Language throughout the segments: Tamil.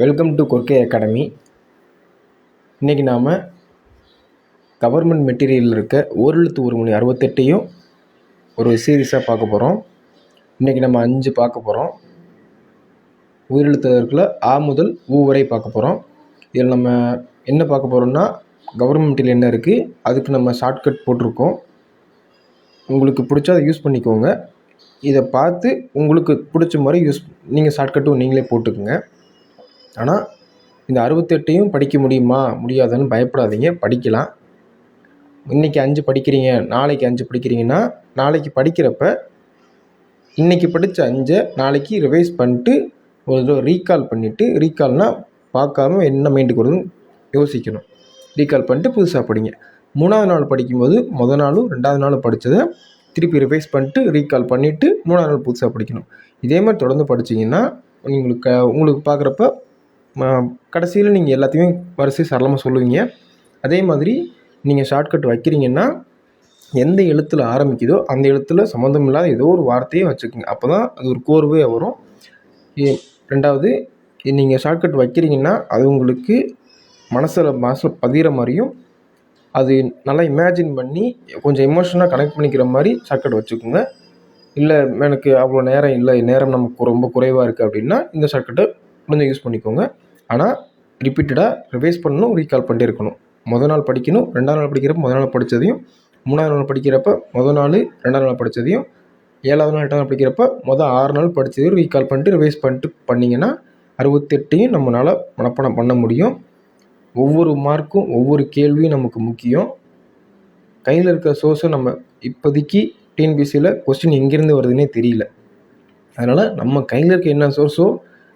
வெல்கம் டு கொர்க்கே அகாடமி இன்றைக்கி நாம் கவர்மெண்ட் மெட்டீரியலில் இருக்க ஓரெழுத்து ஒரு மணி அறுபத்தெட்டையும் ஒரு சீரீஸாக பார்க்க போகிறோம் இன்றைக்கி நம்ம அஞ்சு பார்க்க போகிறோம் உயிரெழுத்துல ஆ முதல் ஊ வரை பார்க்க போகிறோம் இதில் நம்ம என்ன பார்க்க போகிறோம்னா கவர்மெண்ட்டில் என்ன இருக்குது அதுக்கு நம்ம ஷார்ட்கட் போட்டிருக்கோம். உங்களுக்கு பிடிச்சா அதை யூஸ் பண்ணிக்கோங்க. இதை பார்த்து உங்களுக்கு பிடிச்ச மாதிரி யூஸ் நீங்கள் ஷார்ட்கட்டும் நீங்களே போட்டுக்கோங்க. ஆனால் இந்த அறுபத்தெட்டையும் படிக்க முடியுமா? முடியாதான்னு பயப்படாதீங்க. படிக்கலாம். இன்றைக்கி அஞ்சு படிக்கிறீங்க நாளைக்கு அஞ்சு படிக்கிறீங்கன்னா நாளைக்கு படிக்கிறப்ப இன்றைக்கி படித்த அஞ்சை நாளைக்கு ரிவைஸ் பண்ணிட்டு ஒரு தடவை ரீகால் பண்ணிவிட்டு ரீகால்னால் பார்க்காம என்ன மைண்டுக்கு வருதுன்னு யோசிக்கணும். ரீகால் பண்ணிட்டு புதுசாக படிங்க. மூணாவது நாள் படிக்கும்போது மொதல் நாளும் ரெண்டாவது நாளும் படித்ததை திருப்பி ரிவைஸ் பண்ணிட்டு ரீகால் பண்ணிவிட்டு மூணாவது நாள் புதுசாக படிக்கணும். இதே மாதிரி தொடர்ந்து படிச்சிங்கன்னா உங்களுக்கு உங்களுக்கு பார்க்குறப்ப கடைசியில் நீங்கள் எல்லாத்தையுமே வரிசை சரளமாக சொல்லுவீங்க. அதே மாதிரி நீங்கள் ஷார்ட்கட் வைக்கிறீங்கன்னா எந்த எழுத்தில் ஆரம்பிக்குதோ அந்த எழுத்தில் சம்மந்தம் இல்லாத ஏதோ ஒரு வார்த்தையை வச்சுக்கோங்க. அப்போ தான் அது ஒரு கோர்வே வரும். ரெண்டாவது நீங்கள் ஷார்ட்கட் வைக்கிறீங்கன்னா அது உங்களுக்கு மனசில் மனசில் பதிகிற மாதிரியும் அது நல்லா இமேஜின் பண்ணி கொஞ்சம் எமோஷனாக கனெக்ட் பண்ணிக்கிற மாதிரி ஷார்ட்கட் வச்சுக்கோங்க. இல்லை எனக்கு அவ்வளோ நேரம் இல்லை நேரம் நமக்கு ரொம்ப குறைவாக இருக்குது அப்படின்னா இந்த ஷார்ட்கட்டை கொஞ்சம் யூஸ் பண்ணிக்கோங்க. ஆனால் ரிப்பீட்டடாக ரிவைஸ் பண்ணணும் ரீகால் பண்ணிட்டே இருக்கணும். மொதல் நாள் படிக்கணும் ரெண்டாவது நாள் படிக்கிறப்ப முதல் நாள் படித்ததையும் மூணாவது நாள் படிக்கிறப்ப மொதல் நாள் ரெண்டாவது நாள் படித்ததையும் ஏழாவது நாள் எட்டாவது நாள் படிக்கிறப்ப மொதல் ஆறு நாள் படித்ததையும் ரீகால் பண்ணிட்டு ரிவைஸ் பண்ணிட்டு பண்ணிங்கன்னா அறுபத்தெட்டையும் நம்மளால் மனப்பாடம் பண்ண முடியும். ஒவ்வொரு மார்க்கும் ஒவ்வொரு கேள்வியும் நமக்கு முக்கியம். கையில் இருக்கிற சோர்ஸை நம்ம இப்போதைக்கு டிஎன்பிசியில் கொஸ்டின் எங்கேருந்து வருதுன்னே தெரியல. அதனால் நம்ம கையில் இருக்க என்ன சோர்ஸோ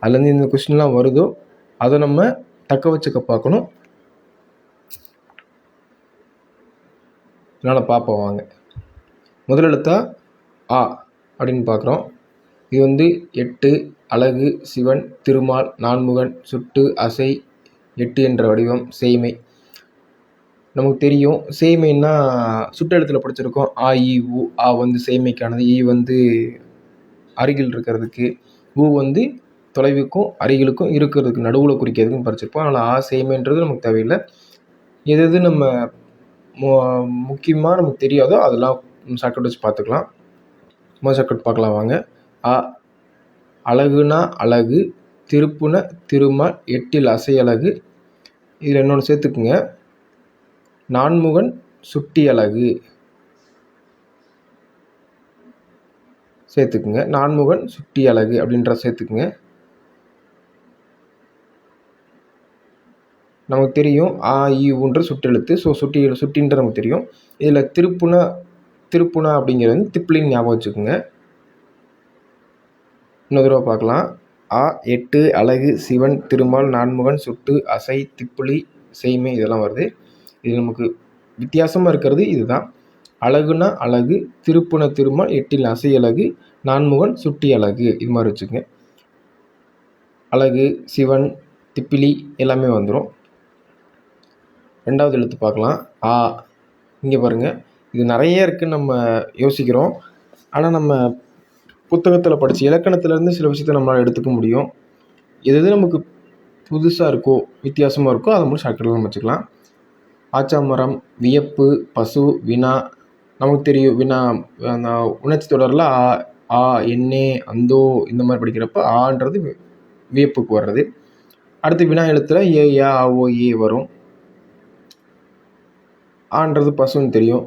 அதுலேருந்து இந்த கொஸ்டின்லாம் வருதோ அதை நம்ம தக்க வச்சுக்க பார்க்கணும். என்னால் பார்ப்போம் வாங்க. முதல் எழுத்தா ஆ அப்படின்னு பார்க்குறோம். இது வந்து எட்டு அழகு சிவன் திருமால் நான்முகன் சுட்டு அசை எட்டு என்ற வடிவம் சேமை நமக்கு தெரியும். சேமைன்னா சுட்டெழுத்தில் படிச்சிருக்கோம். ஆ இ உ ஆ வந்து சேமைக்கானது இ வந்து அருகில் இருக்கிறதுக்கு ஊ வந்து தொலைவுக்கும் அருகிலுக்கும் இருக்கிறதுக்கு நடுவில் குறிக்கிறதுக்கும் படிச்சிருப்போம் அதனால் ஆ சேய்மைன்றது நமக்கு தேவையில்லை. எது எது நம்ம மு- முக்கியமாக நமக்கு தெரியாதோ அதெல்லாம் ஷார்ட்கட் வச்சு பார்த்துக்கலாம். முதல் ஷார்ட்கட் பார்க்கலாம் வாங்க. ஆ அழகுனா அழகு திருப்புன திருமால் எட்டில் அசை அழகு. இதில் இன்னொன்று சேர்த்துக்குங்க. நான்முகன் சுட்டி அழகு. சேர்த்துக்குங்க. நான்முகன் சுட்டி அழகு அப்படின்ற சேர்த்துக்குங்க. நமக்கு தெரியும் ஆ இ ஊன்ற சுட்டெழுத்து ஸோ சுட்டி சுட்டின்ற நமக்கு தெரியும். இதில் திருப்புணா திருப்புனா அப்படிங்கிறது வந்து திப்ளின்னு ஞாபகம் வச்சுக்கோங்க. இன்னொரு தடவை பார்க்கலாம். ஆ எட்டு அழகு சிவன் திருமால் நான்முகன் சுட்டு அசை திப்புளி செய்மை இதெல்லாம் வருது. இது நமக்கு வித்தியாசமாக இருக்கிறது இதுதான். அழகுனா அழகு திருப்புன திருமால் எட்டில் அசை அழகு நான்முகன் சுட்டி அழகு. இது மாதிரி வச்சுக்கோங்க. அழகு சிவன் திப்பிலி எல்லாமே வந்துடும் ரெண்டாவது எழுத்து பார்க்கலாம். ஆ இங்கே பாருங்கள் இது நிறைய இருக்குதுன்னு நம்ம யோசிக்கிறோம். ஆனால் நம்ம புத்தகத்தில் படித்து இலக்கணத்துலேருந்து சில விஷயத்தை நம்மளால் எடுத்துக்க முடியும். எது எது நமக்கு புதுசாக இருக்கோ வித்தியாசமாக இருக்கோ அதை மட்டும் ஷார்ட்கட்டில் நம்ம வச்சுக்கலாம். ஆச்சாமரம் வியப்பு பசு வினா. நமக்கு தெரியும் வினா அந்த உணர்ச்சி தொடரில் ஆ ஆ என்னே அந்தோ இந்த மாதிரி படிக்கிறப்ப ஆன்றது வியப்புக்கு வர்றது. அடுத்து வினா எழுத்தில் ஏ ஏ ஆ, ஓ ஏ வரும். ஆன்றது பசுன்னு தெரியும்.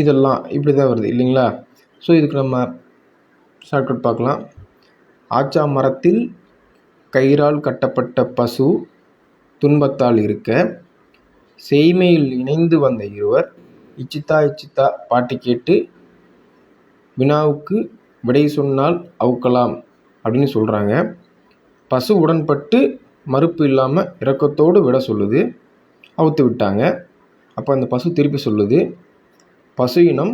இதெல்லாம் இப்படி தான் வருது இல்லைங்களா? ஸோ இதுக்கு நம்ம ஷார்ட்கட் பார்க்கலாம். ஆச்சா மரத்தில் கயிறால் கட்டப்பட்ட பசு துன்பத்தால் இருக்க செய்மையில் இணைந்து வந்த இருவர் இச்சித்தா இச்சித்தா பாட்டு கேட்டு வினாவுக்கு விடை சொன்னால் அவுக்கலாம் அப்படின்னு சொல்கிறாங்க பசு உடன்பட்டு மறுப்பு இல்லாமல் இரக்கத்தோடு விட சொல்லுது. அவுத்து விட்டாங்க. அப்போ அந்த பசு திருப்பி சொல்லுது பசு இனம்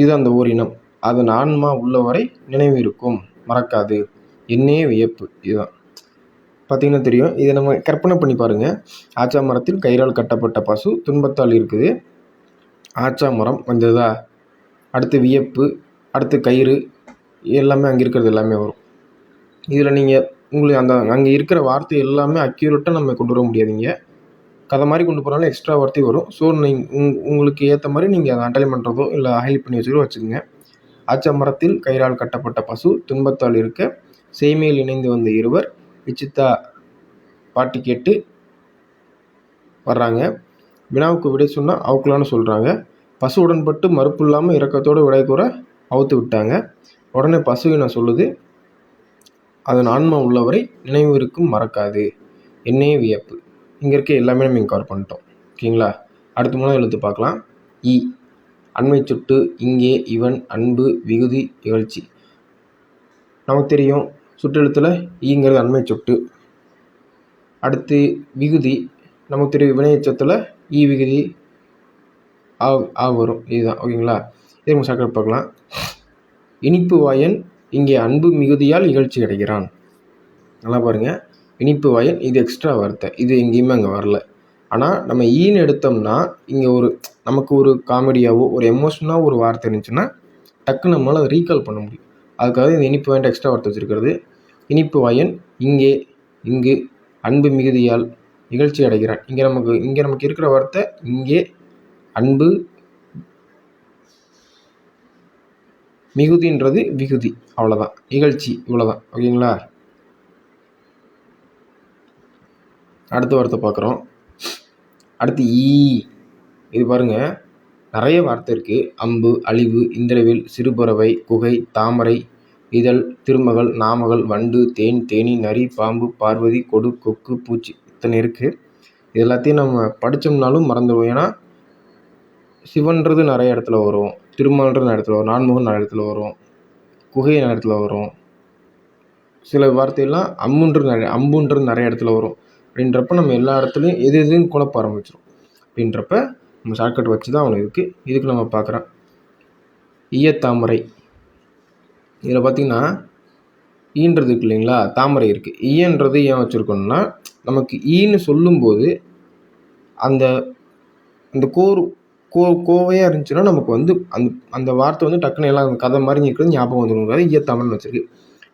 இது அந்த ஓர் இனம். அதன் ஆன்மா உள்ளவரை நினைவு இருக்கும். மறக்காது. என்னே வியப்பு. இதுதான். பார்த்தீங்கன்னா தெரியும். இதை நம்ம கற்பனை பண்ணி பாருங்கள் ஆச்சா மரத்தில் கயிறால் கட்டப்பட்ட பசு துன்பத்தால் இருக்குது. ஆச்சா மரம் வந்ததா? அடுத்து வியப்பு அடுத்து கயிறு எல்லாமே அங்கே இருக்கிறது எல்லாமே வரும். இதில் நீங்கள் உங்களுக்கு அந்த அங்கே இருக்கிற வார்த்தை எல்லாமே அக்யூரேட்டாக நம்ம கொண்டு வர முடியாதுங்க. கதை மாதிரி கொண்டு போனாலும் எக்ஸ்ட்ரா வர்த்தி வரும். ஸோ நீங் உங் உங்களுக்கு ஏற்ற மாதிரி நீங்கள் அதை அண்டர்லைன் பண்ணுறதோ இல்லை ஹைலைட் பண்ணி வச்சுக்கோ வச்சுக்கோங்க. ஆச்சமரத்தில் கயிறால் கட்டப்பட்ட பசு துன்பத்தால் இருக்க சேமையில் இணைந்து வந்த இருவர் விசித்தா பாட்டி கேட்டு வர்றாங்க. வினாவுக்கு விடை சொன்னால் அவுக்கலான்னு சொல்கிறாங்க பசு உடன்பட்டு மறுப்பு இல்லாமல் இறக்கத்தோடு விடை கூற அவுத்து விட்டாங்க. உடனே பசுவினை சொல்லுது? அதன் ஆன்மா உள்ளவரை நினைவு இருக்கும் மறக்காது. என்னே வியப்பு. இங்கே இருக்க எல்லாமே நம்ம இங்கே கவர் பண்ணிட்டோம். ஓகேங்களா? அடுத்த மூணாவது எழுத்து பார்க்கலாம். இ. அண்மை சுட்டு இங்கே இவன் அன்பு விகுதி இகழ்ச்சி. நமக்கு தெரியும் சுற்றெழுத்தில் ஈங்கிறது அண்மை சொட்டு. அடுத்து விகுதி நமக்கு தெரியும் வினையச்சத்தில் ஈ விகுதி ஆ ஆ வரும். இதுதான். ஓகேங்களா? இதை நம்ம சாக்கடை பார்க்கலாம். இனிப்பு வாயன் இங்கே அன்பு மிகுதியால் இகழ்ச்சி கிடைக்கிறான். நல்லா பாருங்கள் இனிப்பு வாயன் இது எக்ஸ்ட்ரா வார்த்தை இது எங்கேயுமே அங்கே வரல. ஆனால் நம்ம ஈன்னு எடுத்தோம்னா இங்கே ஒரு நமக்கு ஒரு காமெடியாவோ ஒரு எமோஷனாக ஒரு வார்த்தை இருந்துச்சுன்னா டக்குன்னு நம்மளால் அதை ரீகால் பண்ண முடியும். அதுக்காக இந்த இனிப்பு வாயன் எக்ஸ்ட்ரா வார்த்தை வச்சுருக்கிறது. இனிப்பு வாயன் இங்கே இங்கு அன்பு மிகுதியால் நிகழ்ச்சி அடைகிறான். இங்கே நமக்கு இங்கே நமக்கு இருக்கிற வார்த்தை இங்கே அன்பு மிகுதின்றது விகுதி. அவ்வளோதான் நிகழ்ச்சி இவ்வளோதான் ஓகேங்களா? அடுத்த வார்த்தை பார்க்குறோம். அடுத்து ஈ. இது பாருங்கள் நிறைய வார்த்தை இருக்குது அம்பு அழிவு இந்திரவில் சிறுபறவை குகை தாமரை இதழ் திருமகள் நாமகள் வண்டு தேன் தேனி நரி பாம்பு பார்வதி கொடு கொக்கு பூச்சி இத்தனை இருக்குது இது எல்லாத்தையும் நம்ம படித்தோம்னாலும் மறந்துடுவோம். ஏன்னா சிவன்றது நிறைய இடத்துல வரும் திருமால்ன்றது நிறைய இடத்துல வரும் நான்முகன் நிறைய இடத்துல வரும் குகை நிறைய இடத்துல வரும். சில வார்த்தையெல்லாம் அம்முன்றது நிறைய அம்புன்றது நிறைய இடத்துல வரும். அப்படின்றப்ப நம்ம எல்லா இடத்துலையும் எது எதுன்னு குழப்ப ஆரம்பிச்சிடும் அப்படின்றப்ப நம்ம ஷார்ட்கட் வச்சு தான் அவனுக்கு இருக்குது இதுக்கு நம்ம பார்க்குறோம். ஈயத்தாமரை. இதில் பார்த்திங்கன்னா ஈன்றது இருக்கு இல்லைங்களா? தாமரை இருக்குது ஈயன்றது ஏன் வச்சுருக்கோம்னா நமக்கு ஈன்னு சொல்லும்போது அந்த அந்த கோர் கோ கோவையாக இருந்துச்சுன்னா நமக்கு வந்து அந்த அந்த வார்த்தை வந்து டக்குன்னு எல்லாம் அந்த கதை மாதிரி இருக்கிறது ஞாபகம் வந்துருங்கிறது ஈயத்தாமரைன்னு வச்சுருக்கு.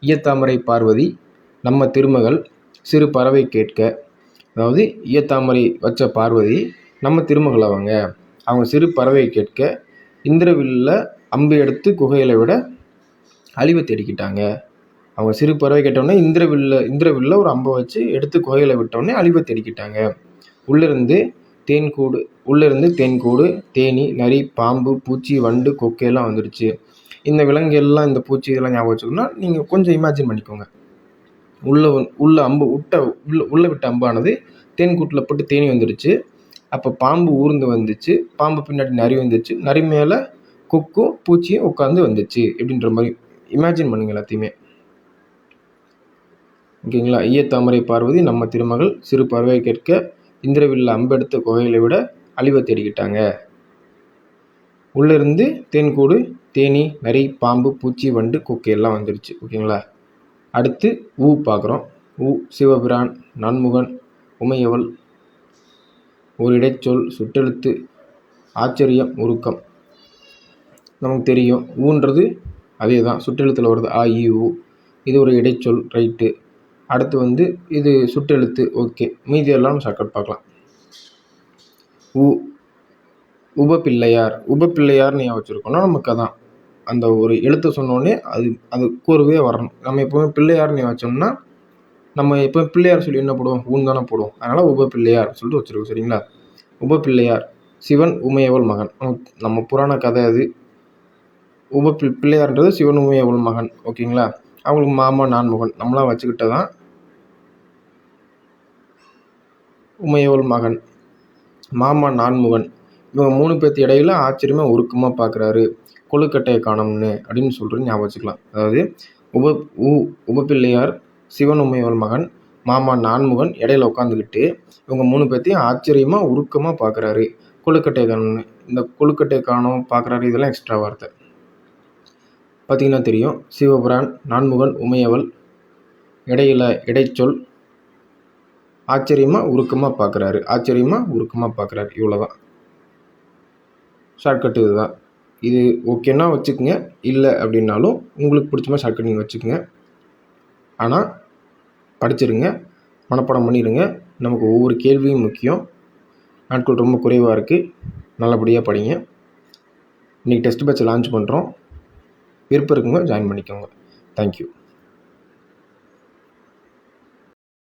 ஈயத்தாமரை பார்வதி நம்ம திருமகள் சிறு பறவை கேட்க அதாவது ஈயத்தாமரை வச்ச பார்வதி நம்ம திருமகளவங்க அவங்க. அவங்க சிறு பறவை கேட்க இந்திரவில்லில் அம்பு எடுத்து குகையில விட அழிவை தேடிக்கிட்டாங்க. அவங்க சிறு பறவை கேட்டோடனே இந்திரவில்ல இந்திரவில்ல ஒரு அம்பை வச்சு எடுத்து குகையில் விட்டோடனே அழிவை தேடிக்கிட்டாங்க. உள்ளிருந்து தேன்கூடு உள்ளிருந்து தேன்கூடு தேனி நரி பாம்பு பூச்சி வண்டு கொக்கையெல்லாம் வந்துடுச்சு. இந்த விலங்கு எல்லாம் இந்த பூச்சி இதெல்லாம் ஞாபகம் வச்சுக்கணும்னா நீங்கள் கொஞ்சம் இமேஜின் பண்ணிக்கோங்க. உள்ளே உள்ள அம்பு விட்ட உள்ள உள்ள விட்ட அம்பானது தேன்கூட்டில் போட்டு தேனி வந்துடுச்சு அப்போ பாம்பு ஊர்ந்து வந்துச்சு. பாம்பு பின்னாடி நரி வந்துச்சு. நரி மேலே கொக்கும் பூச்சியும் உட்காந்து வந்துச்சு இப்படின்ற மாதிரி இமேஜின் பண்ணுங்க எல்லாத்தையுமே. ஓகேங்களா? ஐயத்தாமரை பார்வதி நம்ம திருமகள் சிறு பறவை கேட்க இந்திரவில்ல அம்பெடுத்த குகைகளை விட அழிவை தேடிக்கிட்டாங்க. உள்ளிருந்து தேன்கூடு தேனி நரி பாம்பு பூச்சி வண்டு கொக்கு எல்லாம் வந்துடுச்சு ஓகேங்களா? அடுத்து ஊ பார்க்குறோம். ஊ சிவபிரான் நான்முகன் உமையவள் ஒரு இடைச்சொல் சுட்டெழுத்து ஆச்சரியம் உருக்கம். நமக்கு தெரியும். ஊன்றது அதே தான் சுட்டெழுத்தில் வருது ஆ இ ஊ இது ஒரு இடைச்சொல் ரைட்டு. அடுத்து வந்து இது சுட்டெழுத்து ஓகே. மீதி எல்லாம் ஷார்ட்கட் பார்க்கலாம். உ உபப்பிள்ளையார். உபப்பிள்ளையார்னு ஏன் வச்சுருக்கோன்னா நமக்கு அதான். அந்த ஒரு எழுத்தை சொன்னோடனே அது அது கூறவே வரணும். நம்ம எப்போவுமே பிள்ளையார்னு வச்சோம்னா நம்ம எப்போ பிள்ளையார் சொல்லி என்ன போடுவோம்? ஊன் தானே போடுவோம். அதனால் உப பிள்ளையார் சொல்லிட்டு வச்சுருக்கோம் சரிங்களா? உப பிள்ளையார் சிவன் உமையவள் மகன். நம்ம புராண கதை அது. உப பி பிள்ளையார்ன்றது சிவன் உமையவள் மகன் ஓகேங்களா? அவங்களுக்கு மாமா நான்முகன் நம்மளாம் வச்சுக்கிட்டதான் உமையவள் மகன் மாமா நான்முகன் இவங்க மூணு பேர்த்து இடையில ஆச்சரியமாக உருக்கமாக பார்க்குறாரு கொழுக்கட்டையை காணோம்னு அப்படின்னு சொல்கிறது ஞாபகம் வச்சுக்கலாம். அதாவது உப உ உபப்பிள்ளையார் சிவன் உமையவள் மகன் மாமா நான்முகன் இடையில உட்காந்துக்கிட்டு இவங்க மூணு பேர்த்தையும் ஆச்சரியமாக உருக்கமாக பார்க்குறாரு கொழுக்கட்டையை காணும்னு. இந்த கொழுக்கட்டையை காணோம் பார்க்குறாரு இதெல்லாம் எக்ஸ்ட்ரா வார்த்தை. பார்த்தீங்கன்னா தெரியும். சிவபுரான் நான்முகன் உமையவள் இடையில இடைச்சொல் ஆச்சரியமாக உருக்கமாக பார்க்குறாரு ஆச்சரியமாக உருக்கமாக பார்க்குறாரு இவ்வளோ தான் ஷார்ட்கட் இது தான் இது ஓகேன்னா வச்சுக்கோங்க. இல்லை அப்படின்னாலும் உங்களுக்கு பிடிச்ச மாதிரி ஷார்ட்கட் நீங்கள் வச்சுக்கோங்க. ஆனால் படிச்சிருங்க. மனப்பாடம் பண்ணிடுங்க நமக்கு ஒவ்வொரு கேள்வியும் முக்கியம். நாட்கள் ரொம்ப குறைவாக இருக்குது நல்லபடியாக படிங்க. இன்றைக்கி டெஸ்ட் பேட்ச் லான்ச் பண்ணுறோம் விருப்பம் இருக்குங்க ஜாயின் பண்ணிக்கோங்க. தேங்க்யூ